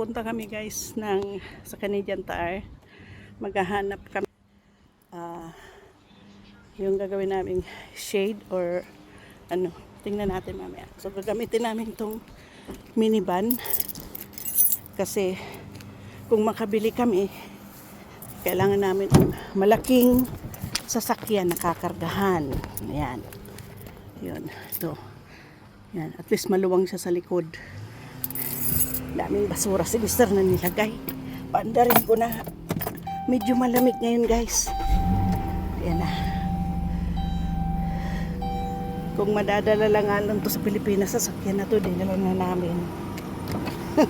Pupunta kami guys ng sa Canadian Tire. Maghahanap kami ah yung gagawin naming shade or ano, tingnan natin mamaya. So gagamitin namin tong minivan kasi kung makabili kami kailangan namin malaking sasakyan na kakargahan. Ayan. Yun. Ito. Yan. At least maluwang siya sa likod. Daming basura si Mister na nilagay. Banda rin ko na. Medyo malamig ngayon guys. Ayan na. Kung madadala lang nga lang to sa Pilipinas, sasakyan na to, dinala na namin.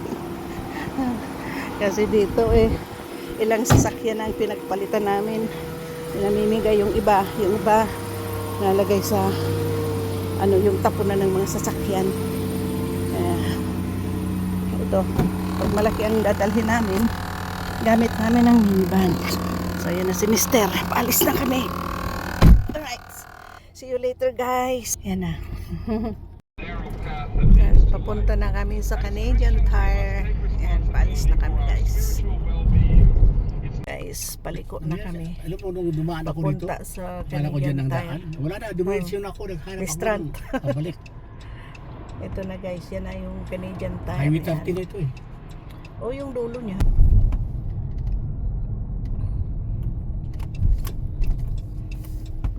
Kasi dito eh, ilang sasakyan ang pinagpalitan namin. Pinamimigay yung iba, yung iba nalagay sa ano yung tapunan ng mga sasakyan. Eh, ito, pag malaki ang dadalhin namin, gamit namin ng minivan. So, yan na si Mister. Paalis na kami. Alright. See you later, guys. Yan na. Papunta na kami sa Canadian Tire. Yan, paalis na kami, guys. Guys, paliko na kami. Alam mo, nung dumaan ako dito, Papunta sa Canadian ang Tire. Wala na, dumiretso na ako, naghanap Restaurant. ako. Pabalik. Ito na guys, yan na yung Canadian Tire. Highway Yan. 30 na ito eh. O yung dulo niya.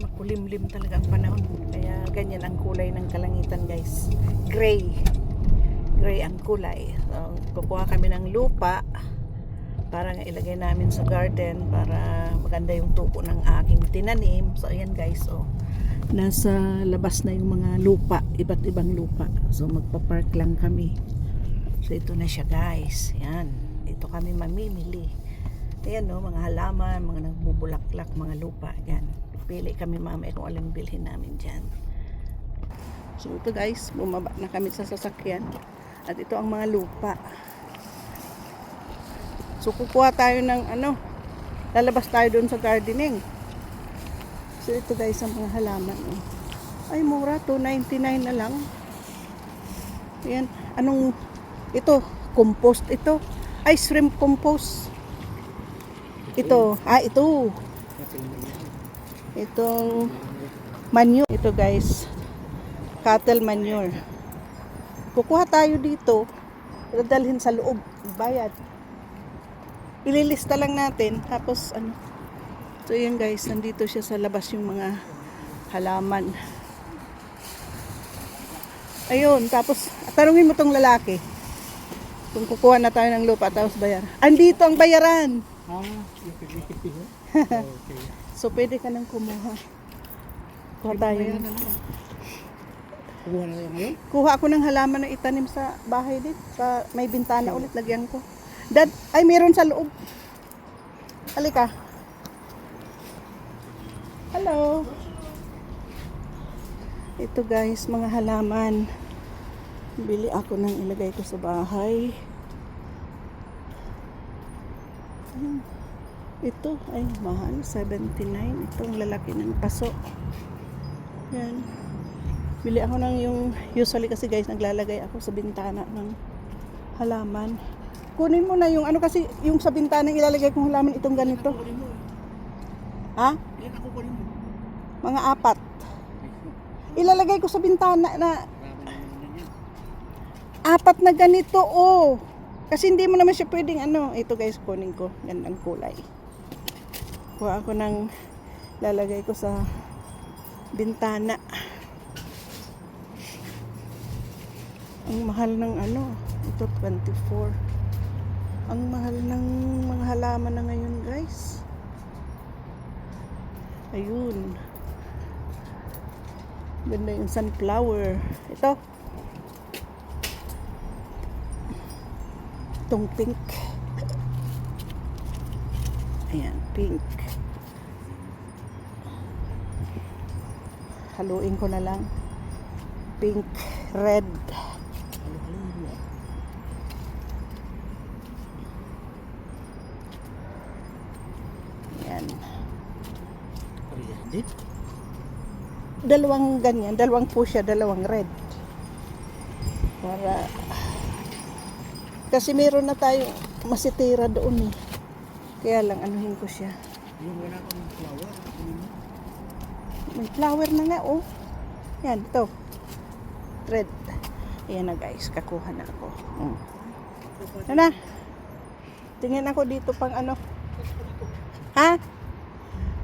Makulimlim talaga ang panahon. Kaya ganyan ang kulay ng kalangitan guys. Gray. Gray ang kulay. So, kukuha kami ng lupa para nga ilagay namin sa garden para maganda yung tubo ng aking tinanim. So ayan guys, oh. Nasa labas na yung mga lupa, iba't ibang lupa. So magpa-park lang kami. So ito na siya guys. Yan. Ito kami mamimili. Ayan no, mga halaman, mga nagbubulaklak, mga lupa. Yan. Pili kami mamaya kung alang bilhin namin dyan. So ito guys, bumaba na kami sa sasakyan. At ito ang mga lupa. So kukuha tayo ng ano, lalabas tayo doon sa gardening. So ito guys ang mga halaman. Oh. Ay mura, 2.99 na lang. Ayan, anong ito, compost ito. Ay, shrimp compost. Ito, ah, ito. Itong manure. Ito guys, cattle manure. Kukuha tayo dito, dadalhin sa loob, bayad. Ililista lang natin, tapos ano. So yun guys, nandito siya sa labas yung mga halaman. Ayun, tapos tanungin mo tong lalaki. Kung kukuha na tayo ng lupa tapos bayar. Andito ang bayaran. Ah. So pwede ka nang kumuha. Kuha tayo. Kuha na ngayon? Kuha ako ng halaman na itanim sa bahay din. Sa may bintana ulit lagyan ko. Dad, ay meron sa loob. Halika. Hello. Ito guys, mga halaman. Bili ako ng ilagay ko sa bahay. Ayan. Ito ay mahal, 79. Ito ang lalaki ng paso. Yan. Bili ako ng yung, usually kasi guys, naglalagay ako sa bintana ng halaman. Kunin mo na yung ano kasi, yung sa bintana ilalagay kong halaman itong ganito. Mo. Ha? Yan ako. Mga apat. Ilalagay ko sa bintana na apat na ganito, oh. Kasi hindi mo naman siya pwedeng ano. Ito guys, kunin ko. Gandang kulay. Kuha ako ng lalagay ko sa bintana. Ang mahal ng ano. Ito, 24. Ang mahal ng mga halaman na ngayon, guys. Ayun. Ganda yung sunflower. Ito. Itong pink. Ayan, pink. Haluin ko na lang. Pink, red. Ayan. Ayan. Dalawang ganyan, dalawang fuchsia, dalawang red. Para Kasi meron na tayo masitira doon eh. Kaya lang anuhin ko siya. Yung wala kang flower. mo. May flower na nga oh. Yan, ito. Thread. Ayan na guys, kakuha na ako. Mm. Ano na? Tingin ako dito pang ano. Ha?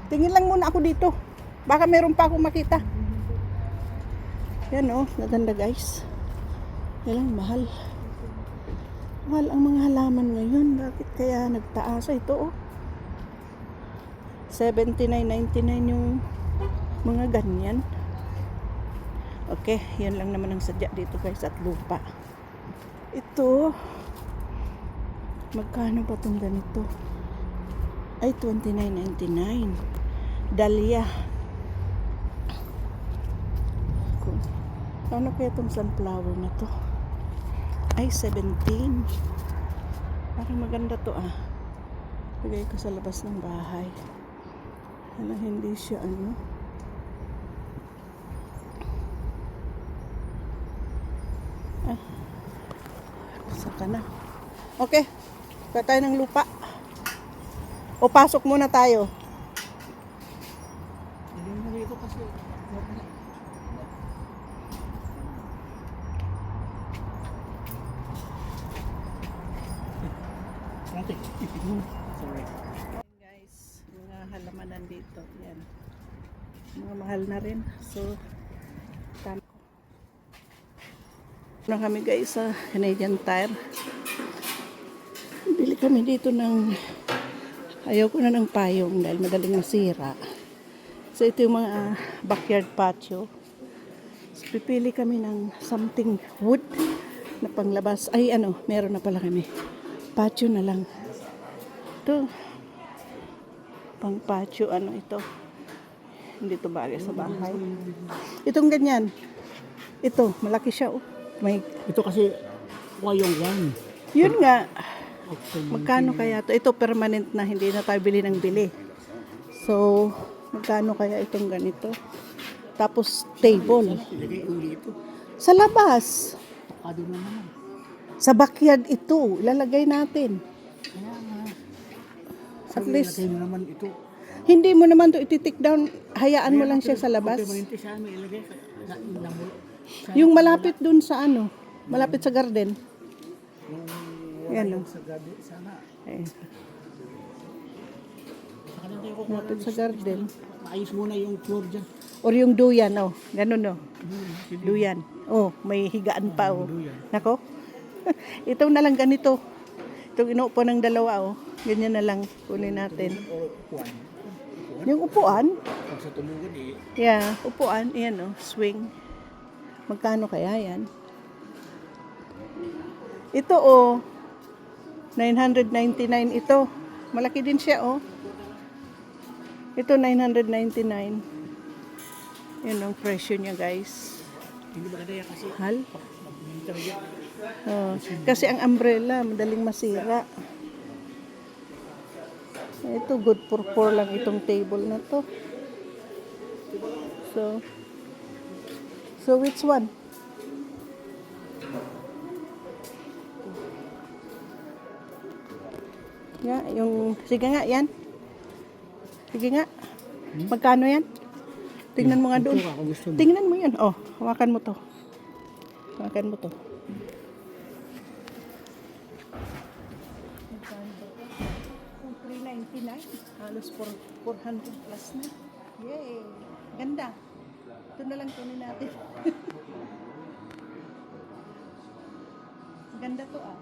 Tingin lang muna ako dito. Baka meron pa akong makita. Yan oh, maganda guys. Yan lang, mahal. Mahal ang mga halaman ngayon. Bakit kaya nagtaas ito oh? 79.99 yung mga ganyan. Okay, yan lang naman ang sadya dito guys at lupa. Ito, magkano ba itong ganito? Ay, 29.99. Dahlia. Ano kaya itong sunflower na to? Ay, 17. Parang maganda to ah. Lagay ko sa labas ng bahay. Hala, hindi siya ano. Ay. Saka na. Okay. Kuha tayo ng lupa. O pasok muna tayo. Hindi mo dito kasi. wala. Ate. Sorry. guys, mga halamanan dito. Yan. Mga mahal na rin. So, tama ko. Kami guys sa Canadian Tire. Bili kami dito ng ayaw ko na ng payong dahil madaling masira. So ito yung mga backyard patio. So, pipili kami ng something wood na panglabas. Ay ano, meron na pala kami. Patio na lang. Ito. Pang patio, ano ito. Hindi to bagay sa bahay. Itong ganyan. Ito, malaki siya. Oh. May, Ito kasi wayong yan. yun nga. Magkano kaya to? Ito permanent na, hindi na tayo bili ng bili. So, magkano kaya itong ganito? Tapos table. Ito. Sa labas. Sa backyard ito. Ilalagay natin. At least, ilagay mo naman ito. hindi mo naman to ititik down. Hayaan mo lang siya sa labas. Permanente sa amin ilagay. Na, na, na, sa, Yung malapit dun sa ano, malapit sa garden. Yan o. sa gabi sana. Eh, Saka lang tayo kukuha malapit ng sa garden. Maayos muna yung floor dyan. Or yung duyan, oh. Ganun, oh. Duyan. Oh, may higaan pa, oh. Nako. Ito na lang ganito. Itong inuupo ng dalawa, oh. Ganyan na lang kunin natin. Yung upuan, Pag sa tulugan eh. yeah, upuan, yan, oh. Swing. Magkano kaya yan? Ito, oh. 999 ito. Malaki din siya, oh. Ito, 999. Yan ang presyo niya, guys. Hindi ba kaya kasi Hal. yan. Oh, kasi ang umbrella, madaling masira. Ito, good for four lang itong table na to. So, so which one? Yeah, yung, sige nga, yan. Sige nga. Magkano yan? Tingnan mo nga doon. Tingnan mo yan. Oh, hawakan mo to. Hawakan mo to. Kung 399, halos 4, 400 plus na. Yay! Ganda. Ito na lang kunin natin. Ganda to ah.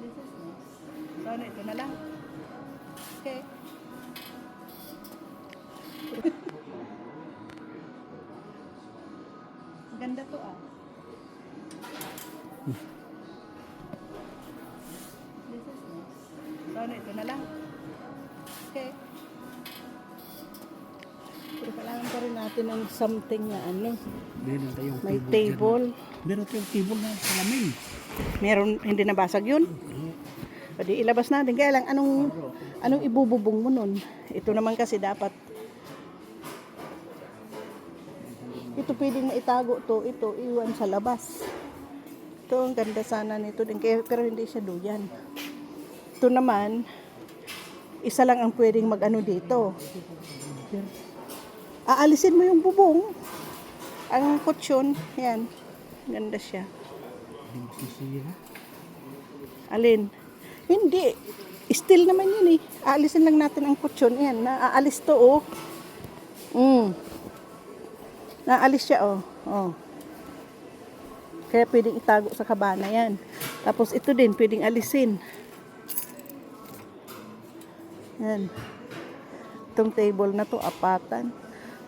This is nice. So, ano, ito na lang. Okay. Natin ng something na ano. Meron tayong May dyan. table. Meron tayong table na salamin. Meron, hindi nabasag yun. Pwede ilabas natin. Kaya lang, anong, anong ibububong mo nun? Ito naman kasi dapat Ito pwedeng maitago to, ito iwan sa labas. Ito ang ganda sana nito din, kaya, pero hindi siya duyan. Ito naman, isa lang ang pwedeng mag-ano dito. Aalisin mo yung bubong. Ang kutsyon, yan. Ganda siya. Masisira. Alin? Hindi. Still naman yun eh. Aalisin lang natin ang kutsyon. Yan, naaalis to oh. Mm. Naalis siya oh. oh. Kaya pwedeng itago sa kabana yan. Tapos ito din, pwedeng alisin. Yan. Itong table na to, apatan.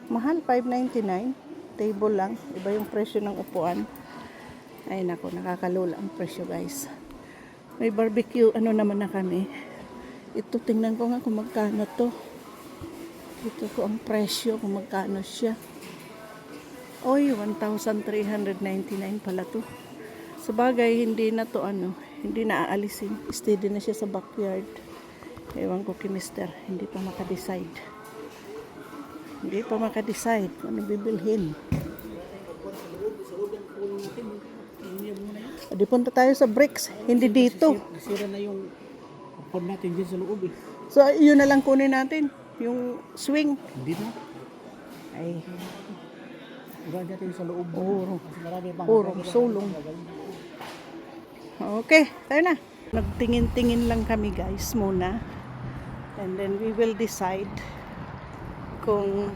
Mahal, 5.99. Table lang. Iba yung presyo ng upuan. Ay nako, nakakalula ang presyo guys. May barbecue, ano naman na kami. Ito, tingnan ko nga kung magkano to. Ito ko ang presyo, kung magkano siya. Oy, 1,399 pala to. Sa bagay, hindi na to ano, hindi na aalisin. Steady na siya sa backyard. Ewan ko kay mister, hindi pa makadecide. Hindi pa makadecide kung ano bibilhin. Di punta tayo sa bricks, hindi dito. Nasira na yung upon natin dyan sa loob eh. So, yun na lang kunin natin. Yung swing. Hindi na. Ay, Uga natin sa loob. Puro. Purong sulong. Okay, tayo na. Nagtingin-tingin lang kami guys muna. And then we will decide kung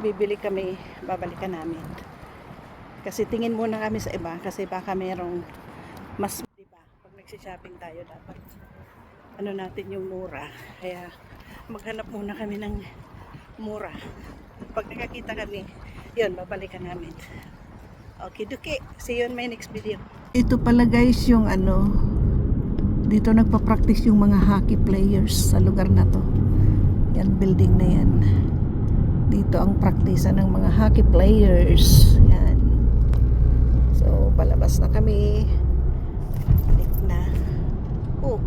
bibili kami, babalikan namin. Kasi tingin muna kami sa iba kasi baka merong mas, di ba? Pag nagsishopping tayo dapat ano natin yung mura. Kaya maghanap muna kami ng mura. Pag nakakita kami, yun, babalikan namin. Okay, duki. See you on my next video. Ito pala guys yung ano, dito nagpa-practice yung mga hockey players sa lugar na to. Yan, building na yan. Dito ang praktisa ng mga hockey players. Yan. So, palabas na kami. Balik na. Oh,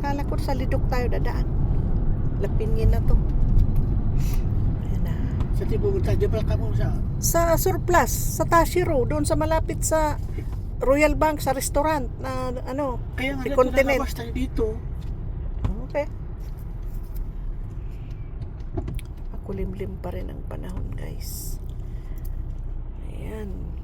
kala ko sa lidok tayo dadaan. Lapinyin na to. Sa tipo mo tayo, pala ka mo sa... sa surplus sa Tashiro doon sa malapit sa Royal Bank sa restaurant na ano Kaya nga Di continent. tayo dito. okay makulimlim pa rin ang panahon guys. Ayan